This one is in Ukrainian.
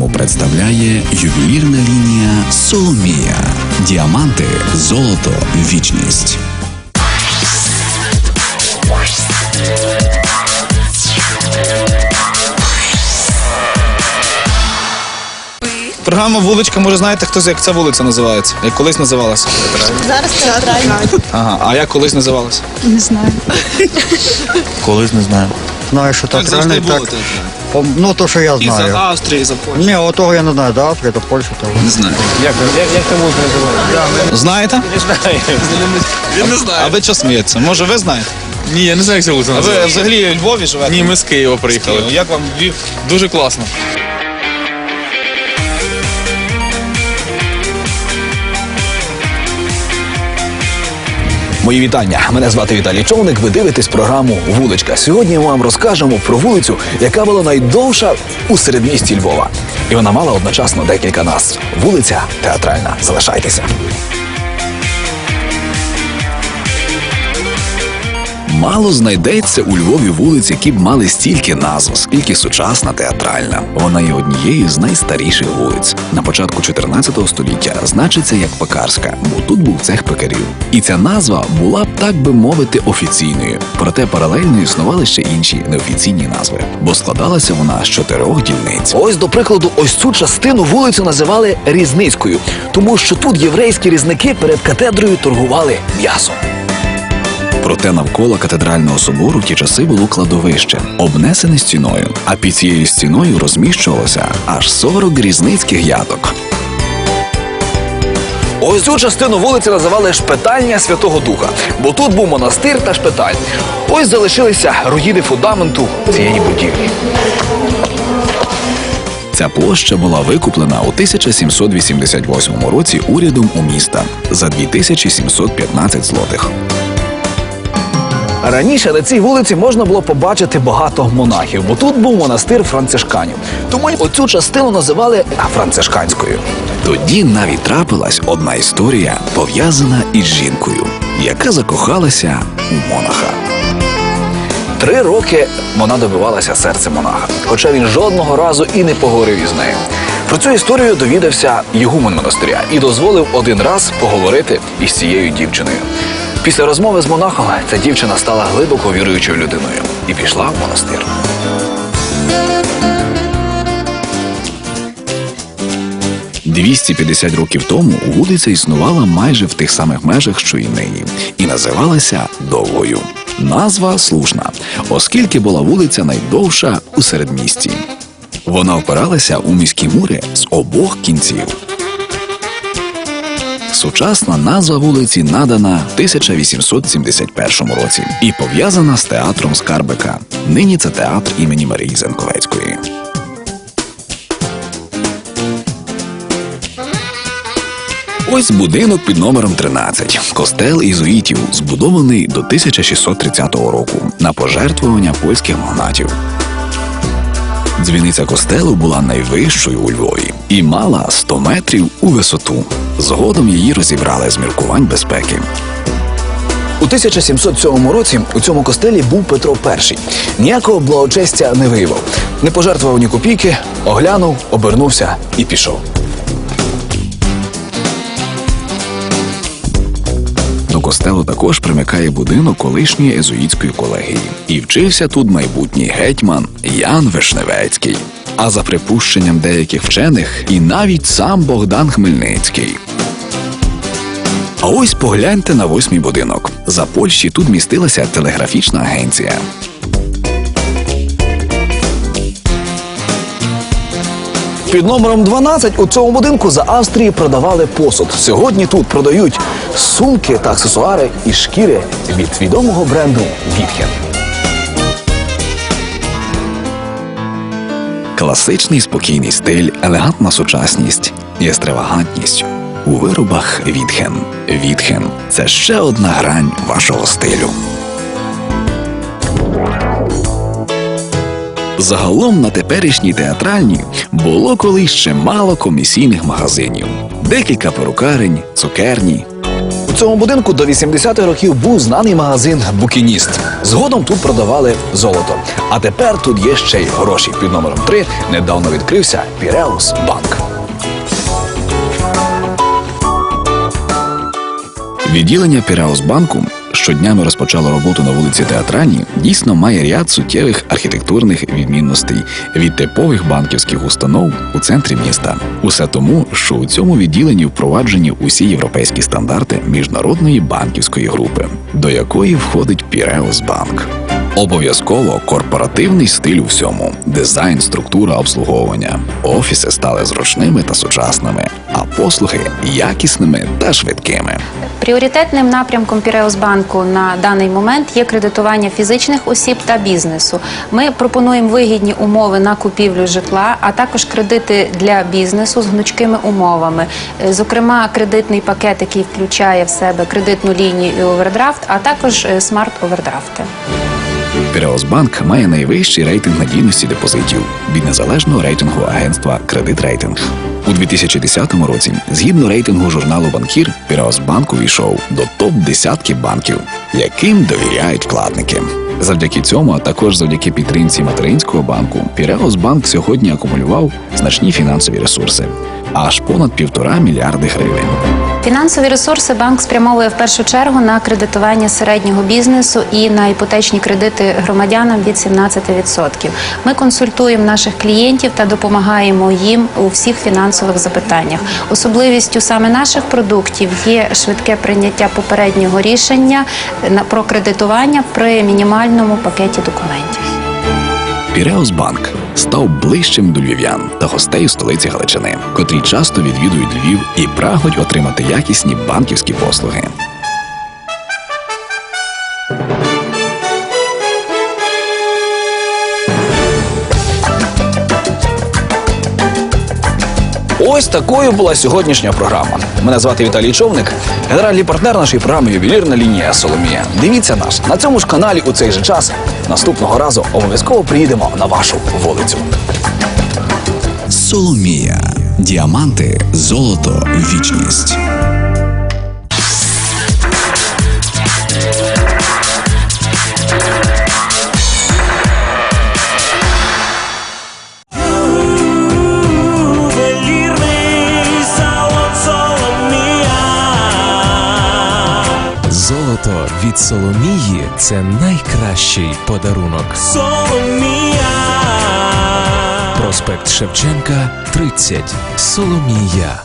програму представляє ювелірна лінія Соломія. Діаманти, золото, вічність. Програма вуличка, може знаєте, хто як ця вулиця називається? Як колись називалася? Зараз театрально. Ага, а як колись називалася? Не знаю. Колись не знаю. Знаю, що Так так. Ну, то, що я І за. Австрії, і за Польщу. Ні, отого я не знаю, до Австрії, до Польщі, то. Не знаю. Як, як, як це вулиця називається? Знаєте? Не знаю. Він не знає. А ви що смієтеся? Може, ви знаєте? Ні, я не знаю, як це вулиця А ви називається. взагалі у Львові живете? Ні, ми з Києва приїхали. Як вам Львів? Дуже класно. Мої вітання. Мене звати Віталій Човник. Ви дивитесь програму Вуличка. Сьогодні ми вам розкажемо про вулицю, яка була найдовша у середмісті Львова. І вона мала одночасно декілька назв. Вулиця театральна. Залишайтеся. Мало знайдеться у Львові вулиць, які б мали стільки назв, скільки сучасна театральна. Вона є однією з найстаріших вулиць. На початку 14 століття значиться як пекарська, бо тут був цех пекарів. І ця назва була б, так би мовити, офіційною. Проте паралельно існували ще інші неофіційні назви, бо складалася вона з чотирьох дільниць. Ось, до прикладу, ось цю частину вулицю називали Різницькою, тому що тут єврейські різники перед катедрою торгували м'ясом. Проте навколо катедрального собору в ті часи було кладовище, обнесене стіною, а під цією стіною розміщувалося аж 40 різницьких ядок. Ось цю частину вулиці називали Шпитальня Святого Духа, бо тут був монастир та шпиталь. Ось залишилися руїни фундаменту цієї будівлі. Ця площа була викуплена у 1788 році урядом у міста за 2715 злотих. Раніше на цій вулиці можна було побачити багато монахів, бо тут був монастир францишканів. Тому оцю частину називали францишканською. Тоді навіть трапилась одна історія, пов'язана із жінкою, яка закохалася у монаха. Три роки вона добивалася серця монаха, хоча він жодного разу і не поговорив із нею. Про цю історію довідався Єгумен монастиря і дозволив один раз поговорити із цією дівчиною. Після розмови з монахом ця дівчина стала глибоко віруючою людиною і пішла в монастир. – 250 років тому вулиця існувала майже в тих самих межах, що і нині, і називалася Довгою. Назва слушна, оскільки була вулиця найдовша у середмісті. Вона опиралася у міські мури з обох кінців. Сучасна назва вулиці надана в 1871 році і пов'язана з театром Скарбика. Нині це театр імені Марії Зенковецької. Ось будинок під номером 13. Костел ізуїтів, збудований до 1630 року на пожертвування польських магнатів. Дзвіниця костелу була найвищою у Львові і мала 100 метрів у висоту. Згодом її розібрали з міркувань безпеки. У 1707 році у цьому костелі був Петро І. Ніякого благочестя не виявив, не пожертвував ні копійки, оглянув, обернувся і пішов. Костелу також примикає будинок колишньої езуїтської колегії. І вчився тут майбутній гетьман Ян Вишневецький. А за припущенням деяких вчених, і навіть сам Богдан Хмельницький. А ось погляньте на восьмий будинок. За Польщі тут містилася телеграфічна агенція. Під номером 12 у цьому будинку за Австрії продавали посуд. Сьогодні тут продають сумки та аксесуари із шкіри від відомого бренду Вітхен. Класичний спокійний стиль, елегантна сучасність і екстравагантність у виробах Вітхен. Вітхен це ще одна грань вашого стилю. Загалом на теперішній театральній було колись чимало комісійних магазинів, декілька перукарень, цукерні. Цьому будинку до 80-х років був знаний магазин Букініст. Згодом тут продавали золото. А тепер тут є ще й гроші. Під номером 3 недавно відкрився Піреус Банк. Відділення Піраусбанку що днями розпочало роботу на вулиці Театральній, дійсно має ряд суттєвих архітектурних відмінностей від типових банківських установ у центрі міста. Усе тому, що у цьому відділенні впроваджені усі європейські стандарти міжнародної банківської групи, до якої входить Піреусбанк. Обов'язково корпоративний стиль у всьому, дизайн, структура обслуговування. Офіси стали зручними та сучасними, а послуги якісними та швидкими. Пріоритетним напрямком Піреусбанку на даний момент є кредитування фізичних осіб та бізнесу. Ми пропонуємо вигідні умови на купівлю житла, а також кредити для бізнесу з гнучкими умовами. Е, Зокрема, кредитний пакет, який включає в себе кредитну лінію і овердрафт, а також смарт-овердрафти. Піреосбанк має найвищий рейтинг надійності депозитів від незалежного рейтингу агентства Кредит Рейтинг. У 2010 році, згідно рейтингу журналу Банкір, Піреосбанк увійшов до топ десятки банків, яким довіряють вкладники. Завдяки цьому, а також завдяки підтримці материнського банку, Піреосбанк сьогодні акумулював значні фінансові ресурси аж понад півтора мільярди гривень. Фінансові ресурси банк спрямовує в першу чергу на кредитування середнього бізнесу і на іпотечні кредити громадянам від 17%. Ми консультуємо наших клієнтів та допомагаємо їм у всіх фінансових запитаннях. Особливістю саме наших продуктів є швидке прийняття попереднього рішення про кредитування при мінімальному пакеті документів. Піреусбанк став ближчим до львів'ян та гостей столиці Галичини, котрі часто відвідують Львів і прагнуть отримати якісні банківські послуги. Ось такою була сьогоднішня програма. Мене звати Віталій Човник, генеральний партнер нашої програми Ювелірна лінія Соломія. Дивіться нас на цьому ж каналі у цей же час. Наступного разу обов'язково приїдемо на вашу вулицю. Соломія. Діаманти, золото, вічність. Від Соломії це найкращий подарунок. Соломія. Проспект Шевченка, 30. Соломія.